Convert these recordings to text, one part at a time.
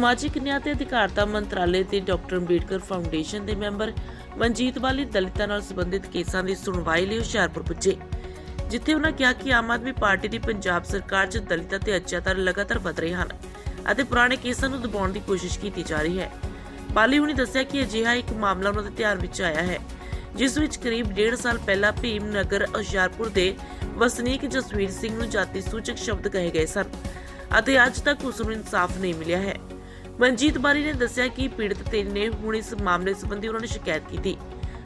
ਸਮਾਜਿਕ ਨਿਆਂ ਤੇ ਅਧਿਕਾਰਤਾ ਮੰਤਰਾਲੇ ਤੇ ਡਾਕਟਰ ਅੰਬੇਡਕਰ ਫਾਊਂਡੇਸ਼ਨ ਦੇ ਮੈਂਬਰ ਮਨਜੀਤ ਵਾਲੀ ਦਲਿਤਾਂ ਨਾਲ ਸੰਬੰਧਿਤ ਕੇਸਾਂ ਦੀ ਸੁਣਵਾਈ ਲਈ ਹੁਸ਼ਿਆਰਪੁਰ ਪੁੱਜੇ, ਜਿੱਥੇ ਉਹਨਾਂ ਕਿਹਾ ਕਿ ਆਮ ਆਦਮੀ ਪਾਰਟੀ ਦੀ ਪੰਜਾਬ ਸਰਕਾਰ 'ਚ ਦਲਿਤਾਂ ਤੇ ਅਤਿਆਚਾਰ ਲਗਾਤਾਰ ਵਧ ਰਹੇ ਹਨ ਅਤੇ ਪੁਰਾਣੇ ਕੇਸਾਂ ਨੂੰ ਦਬਾਉਣ ਦੀ ਕੋਸ਼ਿਸ਼ ਕੀਤੀ ਜਾ ਰਹੀ ਹੈ। ਬਾਲੀ ਹੁਣੀ ਦੱਸਿਆ ਕਿ ਅਜਿਹਾ ਇੱਕ ਮਾਮਲਾ ਉਹਨਾਂ ਦੇ ਧਿਆਨ ਵਿੱਚ ਆਇਆ ਹੈ, ਜਿਸ ਵਿੱਚ ਕਰੀਬ 1.5 ਸਾਲ ਪਹਿਲਾਂ ਭੀਮ ਨਗਰ ਹੁਸ਼ਿਆਰਪੁਰ ਦੇ ਵਸਨੀਕ ਜਸਵੀਰ ਸਿੰਘ ਨੂੰ ਜਾਤੀ ਸੂਚਕ ਸ਼ਬਦ ਕਹੇ ਗਏ ਸਨ ਅਤੇ ਅੱਜ ਤੱਕ ਉਸ ਨੂੰ ਇਨਸਾਫ ਨਹੀਂ ਮਿਲਿਆ ਹੈ। ਮਨਜੀਤ ਬਾਰੀ ਨੇ ਦੱਸਿਆ ਕਿ ਪੀੜਤ ਧਿਰ ਨੇ ਹੁਣ ਇਸ ਮਾਮਲੇ ਸੰਬੰਧੀ ਉਹਨਾਂ ਨੇ ਸ਼ਿਕਾਇਤ ਕੀਤੀ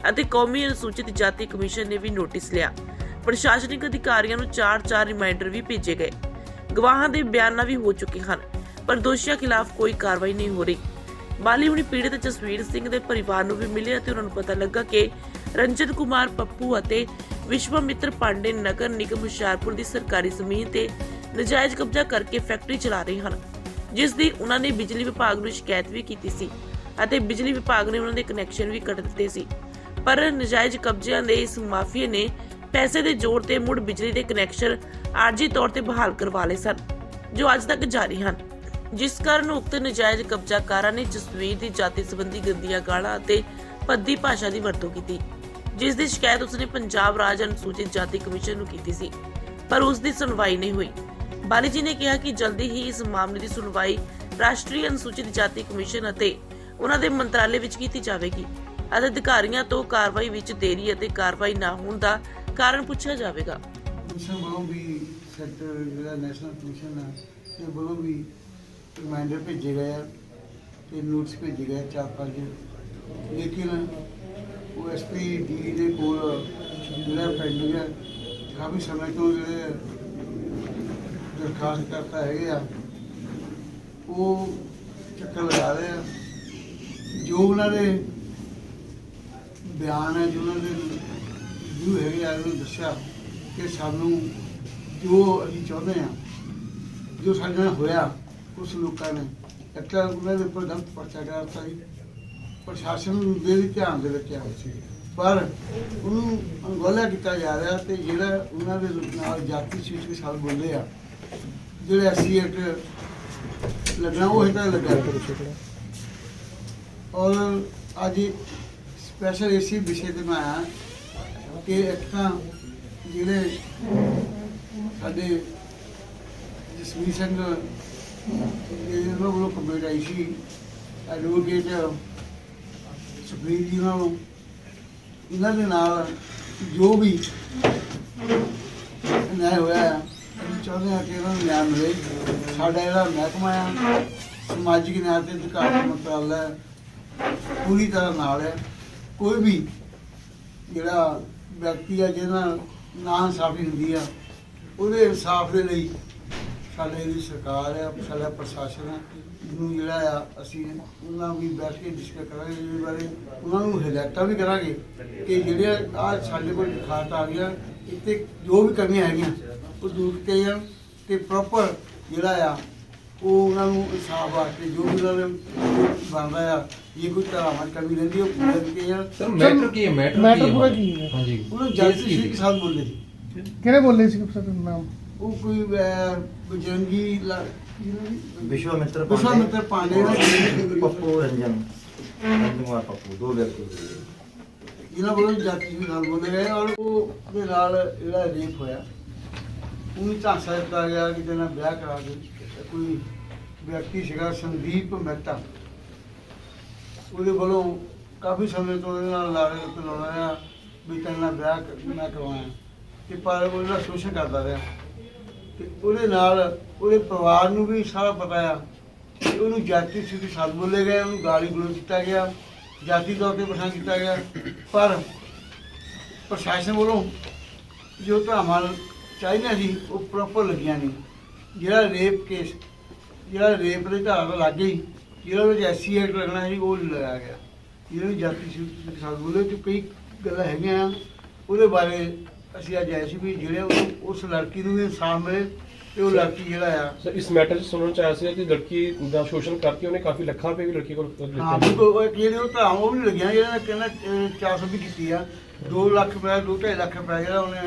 ਅਤੇ ਕੌਮੀ ਅਨੁਸੂਚਿਤ ਜਾਤੀ ਕਮਿਸ਼ਨ ਨੇ ਵੀ ਨੋਟਿਸ ਲਿਆ। ਪ੍ਰਸ਼ਾਸਨਿਕ ਅਧਿਕਾਰੀਆਂ ਨੂੰ 4-4 ਰਿਮਾਈਂਡਰ ਵੀ ਭੇਜੇ ਗਏ। ਗਵਾਹਾਂ ਦੇ ਬਿਆਨਾਂ ਵੀ ਹੋ ਚੁੱਕੇ ਹਨ, ਪਰ ਦੋਸ਼ੀਆਂ ਖਿਲਾਫ ਕੋਈ ਕਾਰਵਾਈ ਨਹੀਂ ਹੋ ਰਹੀ। ਬਾਲੀ ਹੁਣੀ ਪੀੜਤ ਜਸਵੀਰ ਸਿੰਘ ਦੇ ਪਰਿਵਾਰ ਨੂੰ ਵੀ ਮਿਲੇ ਅਤੇ ਉਹਨਾਂ ਨੂੰ ਪਤਾ ਲੱਗਾ ਕਿ ਰੰਜਨ ਕੁਮਾਰ ਪੱਪੂ ਅਤੇ ਵਿਸ਼ਵਮਿੱਤਰ ਪਾਂਡੇ ਨਗਰ ਨਿਗਮ ਹੁਸ਼ਿਆਰਪੁਰ ਦੀ ਸਰਕਾਰੀ ਜ਼ਮੀਨ ਤੇ ਨਜਾਇਜ਼ ਕਬਜ਼ਾ ਕਰਕੇ ਫੈਕਟਰੀ ਚਲਾ ਰਹੇ ਹਨ। ਜਿਸ ਦੀ ਉਹਨਾਂ ਨੇ ਬਿਜਲੀ ਵਿਭਾਗ ਨੂੰ ਸ਼ਿਕਾਇਤ ਵੀ ਕੀਤੀ ਸੀ ਅਤੇ ਬਿਜਲੀ ਵਿਭਾਗ ਨੇ ਉਹਨਾਂ ਦੇ ਕਨੈਕਸ਼ਨ ਵੀ ਕੱਟ ਦਿੱਤੇ ਸੀ। ਪਰ ਨਜਾਇਜ਼ ਕਬਜ਼ਿਆਂ ਦੇ ਇਸ ਮਾਫੀਏ ਨੇ ਪੈਸੇ ਦੇ ਜ਼ੋਰ ਤੇ ਮੁੜ ਬਿਜਲੀ ਦੇ ਕਨੈਕਸ਼ਨ ਆਰਜੀ ਤੌਰ ਤੇ ਬਹਾਲ ਕਰਵਾ ਲਏ ਸਨ, ਜੋ ਅੱਜ ਤੱਕ ਜਾਰੀ ਹਨ। ਜਿਸ ਕਾਰਨ ਉਕਤ ਨਜਾਇਜ਼ ਕਬਜ਼ਾਕਾਰਾਂ ਨੇ ਜਸਵੀਰ ਦੀ ਜਾਤੀ ਸੰਬੰਧੀ ਗੰਦੀਆਂ ਗਾਲਾਂ ਅਤੇ ਭੱਦੀ ਭਾਸ਼ਾ ਦੀ ਵਰਤੋਂ ਕੀਤੀ, ਜਿਸ ਦੀ ਸ਼ਿਕਾਇਤ ਉਸਨੇ ਪੰਜਾਬ ਰਾਜ ਅਨੁਸੂਚਿਤ ਜਾਤੀ ਕਮਿਸ਼ਨ ਨੂੰ ਕੀਤੀ ਸੀ, ਪਰ ਉਸ ਦੀ ਸੁਣਵਾਈ ਨਹੀਂ ਹੋਈ। ਬਾਲੀ ਜੀ ਨੇ ਕਿਹਾ ਕਿ ਜਲਦੀ ਹੀ ਇਸ ਮਾਮਲੇ ਦੀ ਸੁਣਵਾਈ ਰਾਸ਼ਟਰੀ ਅਨੁਸੂਚਿਤ ਜਾਤੀ ਕਮਿਸ਼ਨ ਅਤੇ ਉਹਨਾਂ ਦੇ ਮੰਤਰਾਲੇ ਵਿੱਚ ਕੀਤੀ ਜਾਵੇਗੀ। ਅਤੇ ਅਧਿਕਾਰੀਆਂ ਤੋਂ ਕਾਰਵਾਈ ਵਿੱਚ ਦੇਰੀ ਅਤੇ ਕਾਰਵਾਈ ਨਾ ਹੋਣ ਦਾ ਕਾਰਨ ਪੁੱਛਿਆ ਜਾਵੇਗਾ। ਕਮਿਸ਼ਨ ਵੱਲੋਂ ਵੀ ਸੈਕਟਰ ਜਿਹੜਾ ਨੈਸ਼ਨਲ ਕਮਿਸ਼ਨ ਆ, ਤੇ ਵੱਲੋਂ ਵੀ ਰਿਮਾਈਂਡਰ ਭੇਜੇ ਗਏ ਆ ਤੇ ਨੋਟਿਸ ਭੇਜੇ ਗਏ ਆ ਚਾਰ ਪੰਜ। ਲੇਕਿਨ ਉਹ ਐਸਪੀ ਡੀ ਦੇ ਕੋਲ ਜਿਹੜਾ ਪੈਂਡਿੰਗ ਹੈ ਕਾਫੀ ਸਮੇਂ ਤੋਂ ਜਿਹੜੇ ਦਰਖਾਸਤ ਕਰਤਾ ਹੈਗੇ ਆ, ਉਹ ਚੱਕਰ ਲਗਾ ਰਹੇ ਆ। ਜੋ ਉਹਨਾਂ ਦੇ ਬਿਆਨ ਹੈ, ਜੋ ਉਹਨਾਂ ਦੇ ਵਿਊ ਹੈਗੇ ਆ, ਉਹਨੂੰ ਦੱਸਿਆ ਕਿ ਸਾਨੂੰ ਜੋ ਅਸੀਂ ਚਾਹੁੰਦੇ ਆ, ਜੋ ਸਾਡੇ ਨਾਲ ਹੋਇਆ, ਉਸ ਲੋਕਾਂ ਨੇ ਇੱਕ ਉਹਨਾਂ ਦੇ ਉੱਪਰ ਗਲਤ ਪਰਚਾ ਕਰਤਾ ਸੀ ਪ੍ਰਸ਼ਾਸਨ ਦੇ ਵੀ ਧਿਆਨ ਦੇ ਵਿੱਚ ਆਇਆ ਸੀ ਪਰ ਉਹਨੂੰ ਅਣਗੌਲਿਆ ਕੀਤਾ ਜਾ ਰਿਹਾ ਤੇ ਜਿਹੜਾ ਉਹਨਾਂ ਦੇ ਨਾਲ ਜਾਤੀ ਸੂਚਕ ਸਾਲ ਬੋਲੇ ਆ ਜਿਹੜੇ ਅਸੀਂ ਇੱਕ ਲੱਗਣਾ, ਉਹ ਇਹਦਾ ਲੱਗਾ ਔਰ ਅੱਜ ਸਪੈਸ਼ਲ ਇਸੇ ਵਿਸ਼ੇ ਤੇ ਮੈਂ ਆਇਆ ਕਿ ਇੱਕ ਤਾਂ ਜਿਹੜੇ ਸਾਡੇ ਜਸਵੀਰ ਸਿੰਘ ਇਹਨਾਂ ਵੱਲੋਂ ਕੰਪਲੇਂਟ ਆਈ ਸੀ ਐਡਵੋਕੇਟ ਸੁਖਬੀਰ ਜੀ ਨਾਲ ਇਹਨਾਂ ਦੇ ਨਾਲ ਜੋ ਵੀ ਨਿਆਂ ਹੋਇਆ ਚਾਹੁੰਦੇ ਹਾਂ ਕਿ ਇਹਨਾਂ ਨੂੰ ਨਿਆਂ ਮਿਲੇ। ਸਾਡਾ ਜਿਹੜਾ ਮਹਿਕਮਾ ਆ, ਸਮਾਜਿਕ ਨਿਆਂ ਤੇ ਅਧਿਕਾਰ ਮੰਤਰਾਲਾ ਪੂਰੀ ਤਰ੍ਹਾਂ ਨਾਲ ਹੈ। ਕੋਈ ਵੀ ਜਿਹੜਾ ਵਿਅਕਤੀ ਆ ਜਿਹਨਾਂ ਨਾ ਇਨਸਾਫੀ ਹੁੰਦੀ ਆ, ਉਹਦੇ ਇਨਸਾਫ ਦੇ ਲਈ ਸਾਡੇ ਦੀ ਸਰਕਾਰ ਆ ਸਾਡਾ ਪ੍ਰਸ਼ਾਸਨ ਆ ਨੂੰ ਜਿਹੜਾ ਆ, ਅਸੀਂ ਉਹਨਾਂ ਵੀ ਬੈਠ ਕੇ ਡਿਸਕਸ ਕਰਾਂਗੇ ਇਹਦੇ ਬਾਰੇ। ਉਹਨਾਂ ਨੂੰ ਹਦਾਇਤਾਂ ਵੀ ਕਰਾਂਗੇ ਕਿ ਜਿਹੜੇ ਆ ਸਾਡੇ ਕੋਲ ਖਾਤ ਆ ਗਿਆ ਇੱਥੇ ਜੋ ਵੀ ਕਮੀਆਂ ਹੈਗੀਆਂ ਉਹ ਦੂਰ ਕੀਤੀਆਂ ਜਾਣ ਤੇ ਪ੍ਰੋਪਰ ਜਿਹੜਾ ਆ ਉਹ ਉਹਨਾਂ ਨੂੰ ਇਨਸਾਫ ਵਾਸਤੇ ਜੋ ਵੀ ਉਹਨਾਂ ਨੇ ਬਣਦਾ ਆ ਜੇ ਕੋਈ ਧਾਰਾਵਾਂ ਕਮੀ ਰਹਿੰਦੀ ਉਹ ਪੂਰਾ ਕੀਤੀਆਂ ਜਾਣ ਸਰ ਮੈਟਰ ਕੀ ਹੈ? ਮੈਟਰ ਮੈਟਰ ਕੀ ਪੂਰਾ ਕੀ ਹੈ? ਹਾਂਜੀ। ਉਹਨਾਂ ਕੇਸ ਜਲਦੀ ਕੀ? ਸਾਥ ਬੋਲੇ ਸੀ ਕਿਹਨੇ ਬੋਲੇ ਸੀ ਸਰ ਨਾਮ? ਉਹ ਕੋਈ ਕੀ ਨਾਮ ਸੀ? ਵਿਸ਼ਵਾਮਿੱਤਰ ਵਿਸ਼ਵਾਮਿੱਤਰ ਪਾਂਡੇ। ਦਾ ਪੱਪੂ ਰੰਜਨ। ਰੰਜਨ ਕੁਮਾਰ ਪੱਪੂ ਦੋ ਵਿਅਕਤੀ। ਇਹਨਾਂ ਵੱਲੋਂ ਜਾਤੀ ਵੀ ਨਾਲ ਬੋਲੇ ਗਏ ਔਰ ਉਹ ਦੇ ਨਾਲ ਜਿਹੜਾ ਰੇਪ ਹੋਇਆ। ਉਹਨੂੰ ਝਾਂਸਾ ਦਿੱਤਾ ਗਿਆ ਕਿ ਜਿਹਨਾਂ ਵਿਆਹ ਕਰਾ ਦੇ। ਕੋਈ ਵਿਅਕਤੀ ਸੀਗਾ ਸੰਦੀਪ ਮਹਿਤਾ। ਉਹਦੇ ਵੱਲੋਂ ਕਾਫੀ ਸਮੇਂ ਤੋਂ ਇਹਦੇ ਨਾਲ ਲਾੜੇ ਉੱਤੇ ਲਾਉਣਾ ਆ ਵੀ ਤੇਰੇ ਨਾਲ ਵਿਆਹ ਕ- ਮੈਂ ਕਰਵਾਇਆ। ਤੇ ਪਰ ਉਹ ਜਿਹੜਾ ਸ਼ੋਸ਼ਣ ਕਰਦਾ ਰਿਹਾ। ਤੇ ਉਹਦੇ ਨਾਲ ਉਹਦੇ ਪਰਿਵਾਰ ਨੂੰ ਵੀ ਸਾਰਾ ਪਤਾ ਆ ਕਿ ਉਹਨੂੰ ਜਾਤੀ ਸਿੱਧੀ ਸਾਲ ਬੋਲੇ ਗਏ ਉਹਨੂੰ ਗਾਲੀ ਗਲੋਚ ਕੀਤਾ ਗਿਆ, ਜਾਤੀ ਤੌਰ ਤੇ ਪਛਾਣ ਕੀਤਾ ਗਿਆ। ਪਰ ਪ੍ਰਸ਼ਾਸਨ ਵੱਲੋਂ ਜੋ ਧਾਰਾਵਾਂ ਚਾਹੀਦੀਆਂ ਸੀ ਉਹ ਪ੍ਰੋਪਰ ਲੱਗੀਆਂ ਨਹੀਂ। ਜਿਹੜਾ ਰੇਪ ਕੇਸ ਜਿਹੜਾ ਰੇਪ ਦੇ ਧਾਰਾ ਲੱਗ ਗਈ ਜਿਹੜਾ ਵਿੱਚ ਐਸਸੀ ਐਕਟ ਲੱਗਣਾ ਸੀ ਉਹ ਲਗਾਇਆ ਗਿਆ। ਜਿਹਦੇ ਵਿੱਚ ਜਾਤੀ ਸਾਲ ਬੋਲੇ ਤੇ ਕਈ ਗੱਲਾਂ ਹੈਗੀਆਂ ਉਹਦੇ ਬਾਰੇ ਅਸੀਂ ਅੱਜ ਆਏ ਸੀ ਵੀ ਜਿਹੜੇ ਉਸ ਲੜਕੀ ਨੂੰ ਵੀ ਇਨਸਾਫ ਮਿਲੇ ਤੇ ਉਹ ਲੜਕੀ ਜਿਹੜਾ ਆ ਸਰ ਇਸ ਮੈਟਰ 'ਚ ਸੁਣਨ ਚ ਆਇਆ ਸੀ ਕਿ ਲੜਕੀ ਦਾ ਸ਼ੋਸ਼ਣ ਕਰਕੇ ਉਹਨੇ ਕਾਫੀ ਲੱਖਾਂ ਰੁਪਏ ਵੀ ਲੜਕੀ ਕੋਲ ਲਿੱਤੇ ਹਾਂ। ਬਿਲਕੁਲ ਉਹ ਜਿਹੜੀ ਉਹ ਧਾਰਾਵਾਂ ਉਹ ਵੀ ਲੱਗੀਆਂ ਜਿਹੜਾ ਕਹਿੰਦਾ 400 ਵੀ ਕੀਤੀ ਆ। 2 ਲੱਖ ਰੁਪਏ 2.5 ਲੱਖ ਰੁਪਏ ਜਿਹੜਾ ਉਹਨੇ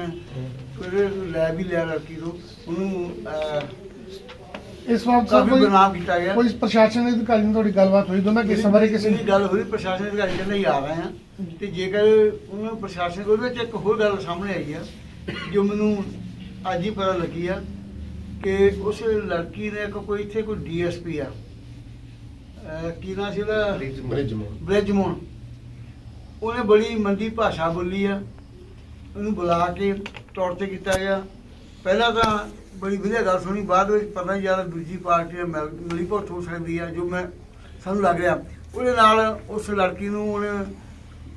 ਉਹਦੇ ਲੈ ਵੀ ਲਿਆ ਲੜਕੀ ਤੋਂ। ਉਹਨੂੰ ਇਸ ਵਾਰ ਕਾਫੀ ਕੋਈ ਬਦਨਾਮ ਕੀਤਾ ਗਿਆ। ਕੋਈ ਪ੍ਰਸ਼ਾਸਨ ਅਧਿਕਾਰੀ ਨਾਲ ਤੁਹਾਡੀ ਗੱਲਬਾਤ ਹੋਈ? ਦੋਨਾਂ ਕੇਸਾਂ ਬਾਰੇ ਕਿਸੇ ਦੀ ਗੱਲ ਹੋਈ ਪ੍ਰਸ਼ਾਸਨ ਅਧਿਕਾਰੀ ਕਹਿੰਦੇ ਆ ਰਹੇ ਆ ਤੇ ਜੇਕਰ ਉਹਨਾਂ ਪ੍ਰਸ਼ਾਸਨ ਕੋਲ ਵਿੱਚ ਇੱਕ ਹੋਰ ਗੱਲ ਸਾਹਮਣੇ ਆਈ ਆ ਜੋ ਮੈਨੂੰ ਅੱਜ ਹੀ ਪਤਾ ਲੱਗੀ ਆ ਕਿ ਉਸ ਲੜਕੀ ਨੇ ਕੋਈ ਇੱਥੇ ਕੋਈ ਡੀਐਸਪੀ ਆ। ਕੀ ਨਾਂ ਸੀ ਉਹਦਾ? ਬ੍ਰਿਜਮੋਹਨ। ਉਹਨੇ ਬੜੀ ਮੰਦੀ ਭਾਸ਼ਾ ਬੋਲੀ ਆ। ਉਹਨੂੰ ਬੁਲਾ ਕੇ ਟੌਰਚਰ ਕੀਤਾ ਗਿਆ। ਪਹਿਲਾਂ ਤਾਂ ਬੜੀ ਵਧੀਆ ਗੱਲ ਸੁਣੀ ਬਾਅਦ ਵਿੱਚ ਪਤਾ ਨਹੀਂ ਯਾਰ ਦੂਜੀ ਪਾਰਟੀ ਨਾਲ ਮਿਲੀ ਭੁਗਤ ਹੋ ਸਕਦੀ ਆ ਜੋ ਮੈਂ ਸਾਨੂੰ ਲੱਗ ਰਿਹਾ। ਉਹਦੇ ਨਾਲ ਉਸ ਲੜਕੀ ਨੂੰ ਉਹਨੇ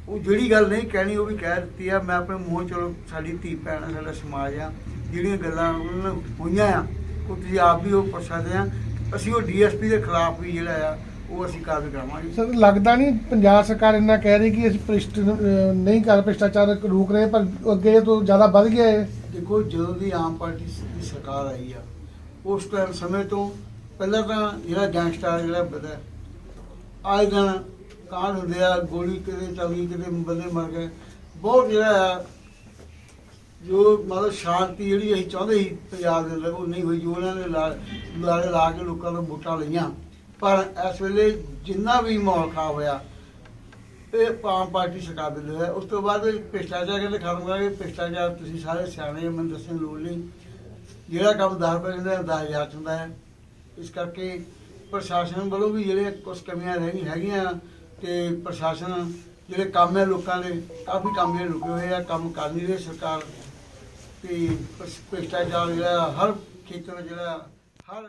ਉਹ ਜਿਹੜੀ ਗੱਲ ਨਹੀਂ ਕਹਿਣੀ ਉਹ ਵੀ ਕਹਿ ਦਿੱਤੀ ਆ ਮੈਂ ਆਪਣੇ ਮੂੰਹ ਚਲੋ ਸਾਡੀ ਧੀ ਭੈਣ ਆ, ਸਾਡਾ ਸਮਾਜ ਆ ਜਿਹੜੀਆਂ ਗੱਲਾਂ ਉਹਨਾਂ ਨਾਲ ਹੋਈਆਂ ਆ ਉਹ ਤੁਸੀਂ ਆਪ ਵੀ ਉਹ ਪੁੱਛ ਸਕਦੇ ਆ। ਅਸੀਂ ਉਹ ਡੀਐਸਪੀ ਦੇ ਖਿਲਾਫ ਵੀ ਜਿਹੜਾ ਆ ਉਹ ਅਸੀਂ ਕਾਰਵਾਈ ਕਰਾਵਾਂਗੇ। ਸਰ ਲੱਗਦਾ ਨਹੀਂ ਪੰਜਾਬ ਸਰਕਾਰ ਇੰਨਾ ਕਹਿ ਰਹੀ ਕਿ ਅਸੀਂ ਭ੍ਰਿਸ਼ਟ ਅਹ, ਨਹੀਂ ਕਰ ਭ੍ਰਿਸ਼ਟਾਚਾਰ ਰੋਕ ਰਹੇ ਪਰ ਅੱਗੇ ਤੋਂ ਜ਼ਿਆਦਾ ਵੱਧ ਗਿਆ ਹੈ ਦੇਖੋ ਜਦੋਂ ਦੀ ਆਮ ਪਾਰਟੀ ਦੀ ਸਰਕਾਰ ਆਈ ਆ ਉਸ ਟਾਈਮ ਸਮੇਂ ਤੋਂ ਪਹਿਲਾਂ ਤਾਂ ਜਿਹੜਾ ਗੈਂਗਸਟਰ ਜਿਹੜਾ ਬਦਾ ਆਏ ਦਿਨ ਕਾਂਡ ਹੁੰਦੇ ਆ ਗੋਲੀ ਕਿਤੇ ਚੱਲੀ ਕਿਤੇ ਬੰਦੇ ਮਰ ਗਏ ਬਹੁਤ ਜਿਹੜਾ ਆ ਜੋ ਮਤਲਬ ਸ਼ਾਂਤੀ ਜਿਹੜੀ ਅਸੀਂ ਚਾਹੁੰਦੇ ਸੀ ਪੰਜਾਬ ਦੇ ਅੰਦਰ ਉਹ ਨਹੀਂ ਹੋਈ ਜੋ ਉਹਨਾਂ ਨੇ ਲਾ- ਲਾਰੇ ਲਾ ਕੇ ਲੋਕਾਂ ਤੋਂ ਵੋਟਾਂ ਲਈਆਂ। ਪਰ ਇਸ ਵੇਲੇ ਜਿੰਨਾ ਵੀ ਮਾਹੌਲ ਖਰਾਬ ਹੋਇਆ ਇਹ ਆਮ ਪਾਰਟੀ ਸਰਕਾਰ ਦੇ ਹੋਇਆ ਉਸ ਤੋਂ ਬਾਅਦ ਭ੍ਰਿਸ਼ਟਾਚਾਰ ਕਹਿੰਦੇ ਖਤਮ ਕਰਾਂਗੇ। ਭ੍ਰਿਸ਼ਟਾਚਾਰ ਤੁਸੀਂ ਸਾਰੇ ਸਿਆਣੇ ਹੋ, ਮੈਨੂੰ ਦੱਸਣ ਦੀ ਲੋੜ ਨਹੀਂ। ਜਿਹੜਾ ਕੰਮ 10 ਰੁਪਏ ਦਿੰਦਾ 10000 ਚ ਹੁੰਦਾ ਹੈ। ਇਸ ਕਰਕੇ ਪ੍ਰਸ਼ਾਸਨ ਵੱਲੋਂ ਵੀ ਜਿਹੜੇ ਕੁਝ ਕਮੀਆਂ ਰਹਿ ਗਈਆਂ ਹੈਗੀਆਂ ਤੇ ਪ੍ਰਸ਼ਾਸਨ ਜਿਹੜੇ ਕੰਮ ਹੈ ਲੋਕਾਂ ਦੇ ਕਾਫੀ ਕੰਮ ਜਿਹੜੇ ਰੁਕੇ ਹੋਏ ਆ ਕੰਮ ਕਰ ਨਹੀਂ ਰਹੀ ਸਰਕਾਰ। ਤੇ ਭ੍ਰਿਸ਼ਟਾਚਾਰ ਜਿਹੜਾ ਹਰ ਖੇਤਰ ਜਿਹੜਾ ਹਰ